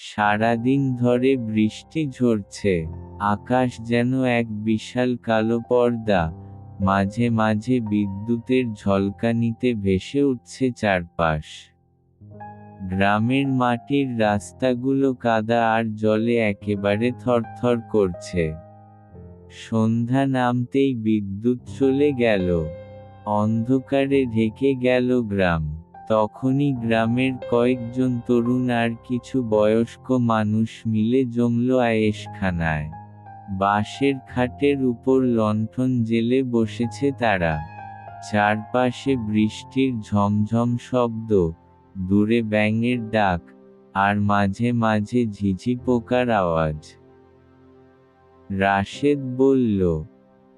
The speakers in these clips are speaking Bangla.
সারাদিন ধরে বৃষ্টি ঝরছে, আকাশ যেন এক বিশাল কালো পর্দা, মাঝে মাঝে বিদ্যুতের ঝলকানিতে ভেসে উঠছে চারপাশ। গ্রামের মাটির রাস্তাগুলো কাদা আর জলে একেবারে থরথর করছে। সন্ধ্যা নামতেই বিদ্যুৎ চলে গেল, অন্ধকারে ঢেকে গেল গ্রাম। তখনই গ্রামের কয়েকজন তরুণ আর কিছু বয়স্ক মানুষ মিলে জমল আয়েশখানায়। বাঁশের খাটের উপর লণ্ঠন জেলে বসেছে তারা। চারপাশে বৃষ্টির ঝমঝম শব্দ, দূরে ব্যাঙের ডাক, আর মাঝে মাঝে ঝিঝি পোকার আওয়াজ। রাশেদ বলল,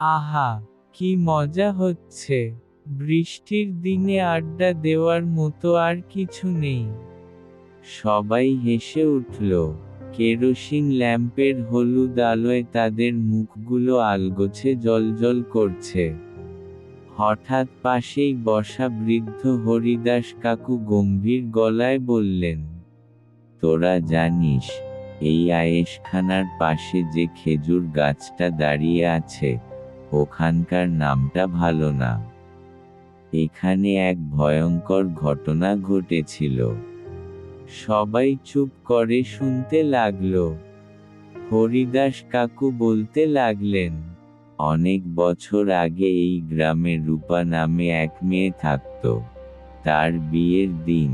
আহা, কি মজা হচ্ছে। বৃষ্টির দিনে আড্ডা দেওয়ার মতো আর কিছু নেই। সবাই হেসে উঠল, কেরোসিন ল্যাম্পের হলুদ আলোয় তাদের মুখগুলো আলগোছে জলজল করছে। হঠাৎ পাশেই বসা বৃদ্ধ হরিদাস কাকু গম্ভীর গলায় বললেন, তোরা জানিস, এই আয়েশখানার পাশে যে খেজুর গাছটা দাঁড়িয়ে আছে, ওখানকার নামটা ভালো না। এখানে এক ভয়ঙ্কর ঘটনা ঘটেছিল। সবাই চুপ করে শুনতে লাগল। হরিদাস কাকু বলতে লাগলেন, অনেক বছর আগে এই গ্রামে রূপা নামে এক মেয়ে থাকত। তার বিয়ের দিন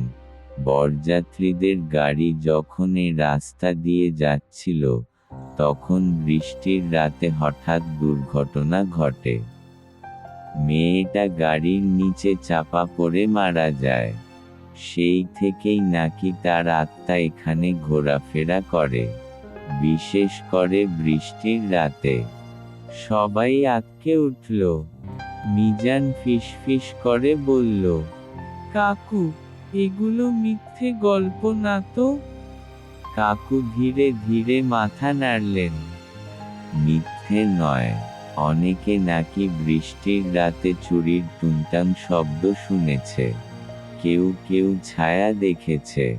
বরযাত্রীদের গাড়ি যখন এই রাস্তা দিয়ে যাচ্ছিল, তখন বৃষ্টির রাতে হঠাৎ দুর্ঘটনা ঘটে। মেয়েটা গাড়ির নিচে চাপা পড়ে মারা যায়। সেই থেকেই নাকি তার আত্মা এখানে ঘোরাফেরা করে, বিশেষ করে বৃষ্টির রাতে। সবাই আটকে উঠল। মিজান ফিস ফিস করে বলল, কাকু, এগুলো মিথ্যে গল্প না তো? কাকু ধীরে ধীরে মাথা নাড়লেন, মিথ্যে নয়। অনেকে নাকি বৃষ্টির রাতে চুরির টুনটাং শব্দ শুনেছে। কেউ কেউ ছায়া দেখেছে।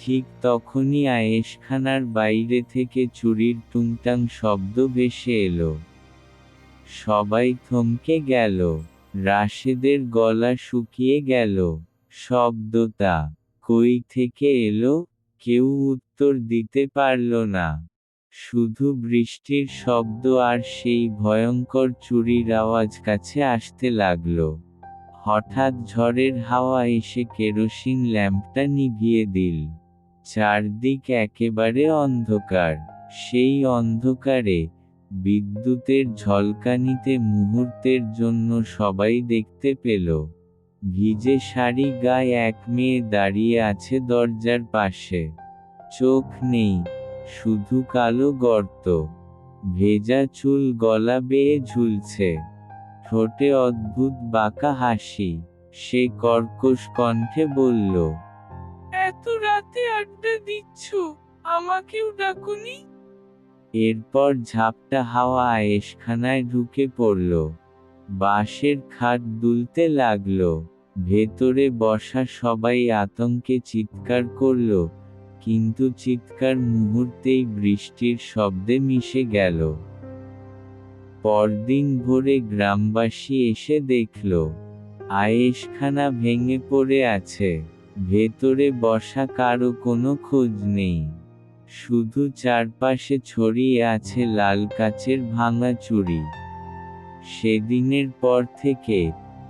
ঠিক তখনই আয়েশখানার বাইরে থেকে চুরির টুংটাং শব্দ ভেসে এলো। সবাই থমকে গেল। রাশেদের গলা শুকিয়ে গেল। শব্দটা কই থেকে এলো? কেউ উত্তর দিতে পারল না। শুধু বৃষ্টির শব্দ আর সেই ভয়ঙ্কর চুরির আওয়াজ কাছে আসতে লাগল। হঠাৎ ঝড়ের হাওয়া এসে কেরোসিন ল্যাম্পটা নিভিয়ে দিল। চারদিক একেবারে অন্ধকার। সেই অন্ধকারে বিদ্যুতের ঝলকানিতে মুহূর্তের জন্য সবাই দেখতে পেল। ভিজে শাড়ি গায়ে এক মেয়ে দাঁড়িয়ে আছে দরজার পাশে। চোখ নেই। শুধু কালো গর্ত। ভেজা চুল গলা বেয়ে ঝুলছে। ঠোঁটে অদ্ভুত বাঁকা হাসি। সে কর্কশ কণ্ঠে বলল এত রাতে আড্ডা দিচ্ছ আমাকেও ডাকুনি? এরপর ঝাপটা হাওয়া আয়েশখানায় ঢুকে পড়ল। বাঁশের খাট দুলতে লাগল। ভেতরে বসা সবাই আতঙ্কে চিৎকার করল কিন্তু চিৎকার মুহূর্তেই বৃষ্টির শব্দে মিশে গেল। পরদিন ভোরে গ্রামবাসী এসে দেখল, আয়েশখানা ভেঙে পড়ে আছে, ভেতরে বসা কারও কোনো খোঁজ নেই। শুধু চারপাশে ছড়িয়ে আছে লাল কাচের ভাঙা চুরি সেদিনের পর থেকে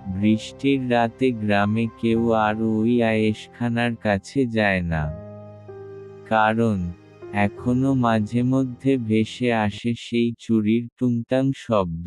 বৃষ্টির রাতে গ্রামে কেউ আর ওই আয়েশখানার কাছে যায় না। কারণ এখনও মাঝে মধ্যে ভেসে আসে সেই চুরির টুংটাং শব্দ।